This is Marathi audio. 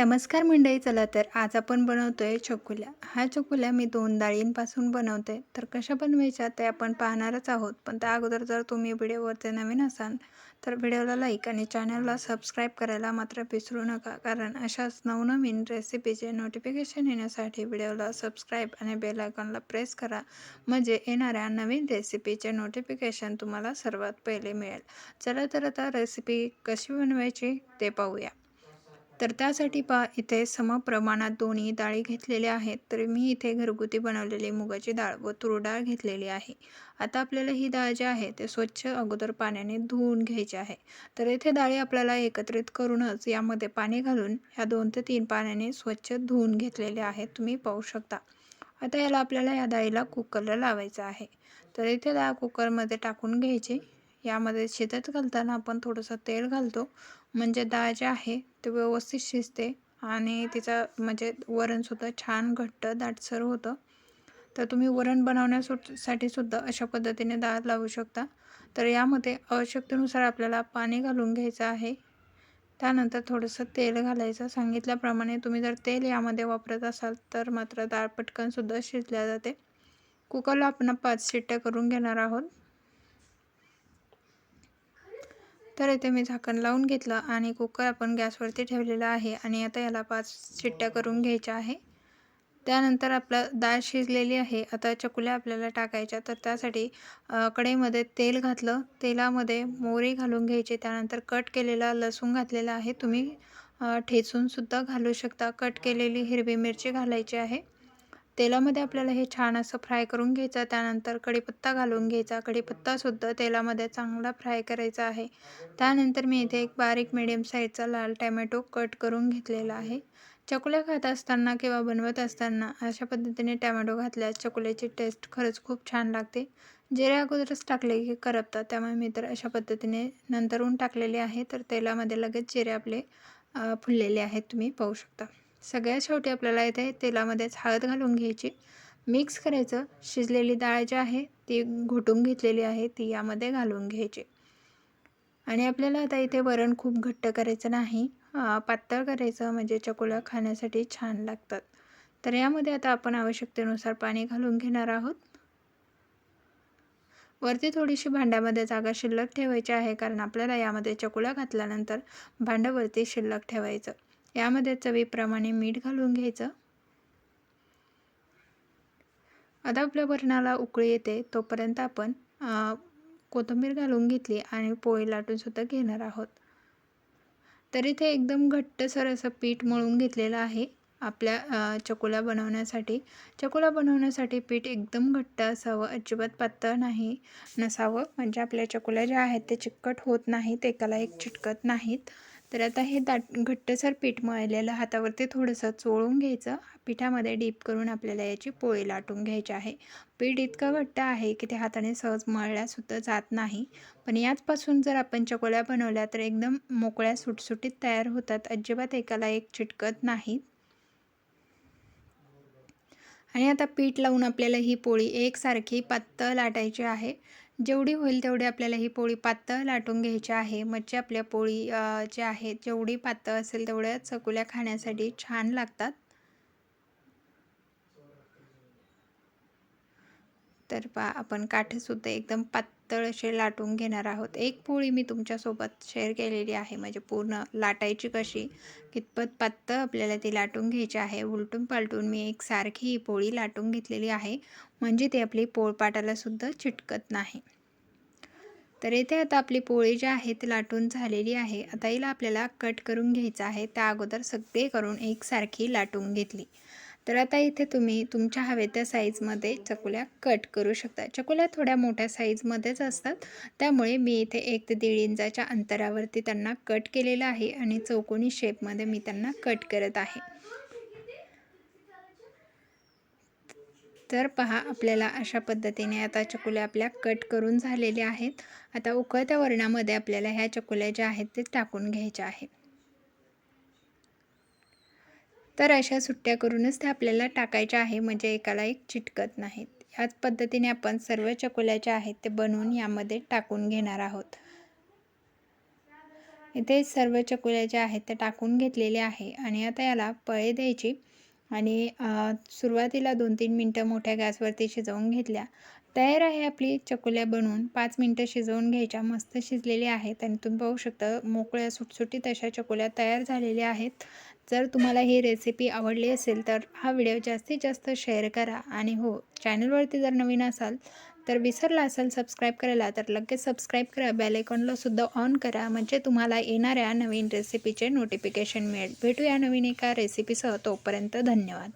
नमस्कार मंडळी चला तर आज आपण बनवतो आहे चकुल्या. हा चकुल्या मी दोन डाळींपासून बनवते तर कशा बनवायच्या ते आपण पाहणारच आहोत. पण त्या अगोदर जर तुम्ही व्हिडिओवरती नवीन असाल तर व्हिडिओला लाईक आणि चॅनलला सबस्क्राईब करायला मात्र विसरू नका. कारण अशाच नवनवीन रेसिपीचे नोटिफिकेशन येण्यासाठी व्हिडिओला सबस्क्राईब आणि बेल आयकॉनला प्रेस करा. म्हणजे येणाऱ्या नवीन रेसिपीचे नोटिफिकेशन तुम्हाला सर्वात पहिले मिळेल. चला तर आता रेसिपी कशी बनवायची ते पाहूया. तर त्यासाठी पा इथे समप्रमाणात दोन्ही डाळी घेतलेल्या आहेत. तर मी इथे घरगुती बनवलेली मुगाची डाळ व तूर डाळ घेतलेली आहे. आता आपल्याला ही डाळ जी आहे ते स्वच्छ अगोदर पाण्याने धुवून घ्यायची आहे. तर इथे डाळी आपल्याला एकत्रित करूनच यामध्ये पाणी घालून ह्या दोन ते तीन पाण्याने स्वच्छ धुवून घेतलेले आहेत. तुम्ही पाहू शकता. आता याला आपल्याला या डाळीला कुकरला लावायचं आहे. तर इथे डाळ कुकरमध्ये टाकून घ्यायची. यामध्ये शिजत घालताना आपण थोडंसं तेल घालतो. म्हणजे डाळ जे आहे ते व्यवस्थित शिजते आणि तिचा म्हणजे वरणसुद्धा छान घट्ट दाटसर होतं. तर तुम्ही वरण बनवण्यासाठी सुद्धा अशा पद्धतीने डाळ लावू शकता. तर यामध्ये आवश्यकतेनुसार आपल्याला पाणी घालून घ्यायचं आहे. त्यानंतर थोडंसं तेल घालायचं. सांगितल्याप्रमाणे तुम्ही जर तेल यामध्ये वापरत असाल तर मात्र डाळ पटकनसुद्धा शिजल्या जाते. कुकरला आपण पाच शिट्ट्या करून घेणार आहोत. तर इथे मी झाकण लावून घेतलं आणि कुकर आपण गॅसवरती ठेवलेला आहे आणि आता याला पाच शिट्ट्या करून घ्यायच्या आहे. त्यानंतर आपलं डाळ शिजलेली आहे. आता चकुल्या आपल्याला टाकायच्या तर त्यासाठी कढईमध्ये तेल घातलं. तेलामध्ये मोहरी घालून घ्यायची. त्यानंतर कट केलेला लसूण घातलेला आहे. तुम्ही ठेचूनसुद्धा घालू शकता. कट केलेली हिरवी मिरची घालायची आहे. तेलामध्ये आपल्याला हे छान असं फ्राय करून घ्यायचं त्यानंतर कढीपत्ता घालून घ्यायचा. कढीपत्तासुद्धा तेलामध्ये चांगला फ्राय करायचा आहे. त्यानंतर मी इथे एक बारीक मिडियम साईजचा लाल टॅमॅटो कट करून घेतलेला आहे. चकुल्या खात असताना किंवा बनवत असताना अशा पद्धतीने टॅमॅटो घातल्यास चकुल्याची टेस्ट खरंच खूप छान लागते. जिरे अगोदरच टाकले की करपतात त्यामुळे मी तर अशा पद्धतीने नंतरून टाकलेले आहे तर तेलामध्ये लगेच जिरे आपले फुललेले आहेत तुम्ही पाहू शकता. सगळ्यात शेवटी आपल्याला इथे तेलामध्येच हळद घालून घ्यायची. मिक्स करायचं. शिजलेली डाळ जी आहे ती घोटून घेतलेली आहे ती यामध्ये घालून घ्यायची. आणि आपल्याला आता इथे वरण खूप घट्ट करायचं नाही. पातळ करायचं म्हणजे चकोल्या खाण्यासाठी छान लागतात. तर यामध्ये आता आपण आवश्यकतेनुसार पाणी घालून घेणार आहोत. वरती थोडीशी भांड्यामध्ये जागा शिल्लक ठेवायची आहे कारण आपल्याला यामध्ये चकुला घातल्यानंतर भांड्यावरती शिल्लक ठेवायचं. यामध्ये चवीप्रमाणे मीठ घालून घ्यायचं. आता आपल्या वरणाला उकळी येते तोपर्यंत आपण कोथिंबीर घालून घेतली आणि पोळी लाटूनसुद्धा घेणार आहोत. तर इथे एकदम घट्टसर असं पीठ मळून घेतलेलं आहे आपल्या चकोल्या बनवण्यासाठी. चकुला बनवण्यासाठी पीठ एकदम घट्ट असावं अजिबात पातळ नाही नसावं. म्हणजे आपल्या चकोल्या ज्या आहेत ते चिकट होत नाहीत एकाला एक चिटकत नाहीत. तर आता हे दाट घट्टसर पीठ मळलेलं हातावरती थोडंसं चोळून घ्यायचं. पिठामध्ये डीप करून आपल्याला याची पोळी लाटून घ्यायची आहे. पीठ इतकं घट्ट आहे की ते हाताने सहज मळल्यासुद्धा जात नाही. पण याचपासून जर आपण चकोल्या बनवल्या तर एकदम मोकळ्या सुटसुटीत तयार होतात. अजिबात एकाला एक चिटकत नाहीत आणि आता पीठ लावून आपल्याला ही पोळी एकसारखी पातळ लाटायची आहे. जेवढी होईल तेवढी आपल्याला ही पोळी पातळ लाटून घ्यायची आहे. मच्छी आपल्या पोळी ज्या आहेत जेवढी पातळ असेल तेवढ्या चकुल्या खाण्यासाठी छान लागतात. तर पा आपण काठेसुद्धा एकदम पातळ असे लाटून घेणार आहोत. एक पोळी मी तुमच्यासोबत शेअर केलेली आहे म्हणजे पूर्ण लाटायची कशी कितपत पातळ आपल्याला ती लाटून घ्यायची आहे. उलटून पालटून मी एक सारखी ही पोळी लाटून घेतलेली आहे म्हणजे ती आपली पोळपाटालासुद्धा चिटकत नाही. तर येथे आता आपली पोळी जी आहे ती लाटून झालेली आहे. आता हिला आपल्याला कट करून घ्यायचं आहे. त्या अगोदर सगळे करून एकसारखी लाटून घेतली. तर आता इथे तुम्ही तुमच्या हवे त्या साईजमध्ये चकुल्या कट करू शकता. चकुल्या थोड्या मोठ्या साईजमध्येच असतात. त्यामुळे मी इथे एक ते दीड इंचाच्या अंतरावरती त्यांना कट केलेलं आहे आणि चौकोनी शेपमध्ये मी त्यांना कट करत आहे. तर पहा आपल्याला अशा पद्धतीने आता चकुल्या आपल्या कट करून झालेल्या आहेत. आता उकळत्या वरणामध्ये आपल्याला ह्या चकुल्या ज्या आहेत ते टाकून घ्यायच्या आहेत. तर अशा सुट्ट्या करूनच त्या आपल्याला टाकायच्या आहे म्हणजे एकाला एक चिटकत नाहीत. ह्याच पद्धतीने आपण सर्व चकोल्या ज्या आहेत ते बनवून यामध्ये टाकून घेणार आहोत. इथे सर्व चकुल्या ज्या आहेत त्या टाकून घेतलेल्या आहे आणि आता याला पळे द्यायची आणि सुरुवातीला दोन तीन मिनटं मोठ्या गॅसवरती शिजवून घेतल्या तयार आहे आपली चकुल्या बनवून. पाच मिनटं शिजवून घ्यायच्या. मस्त शिजलेल्या आहेत आणि तुम्ही पाहू शकता मोकळ्या सुटसुटीत अशा चकुल्या तयार झालेल्या आहेत. जर तुम्हाला ही रेसिपी आवडली असेल तर हा व्हिडिओ जास्तीत जास्त शेअर करा. आणि हो चॅनलवरती जर नवीन असाल तर विसरला असाल सबस्क्राईब करायला तर लगेच सबस्क्राईब करा. बॅलेकॉनलासुद्धा सुद्धा ऑन करा. म्हणजे तुम्हाला येणाऱ्या नवीन रेसिपीचे नोटिफिकेशन मिळेल. भेटूया नवीन एका रेसिपीसह तोपर्यंत धन्यवाद.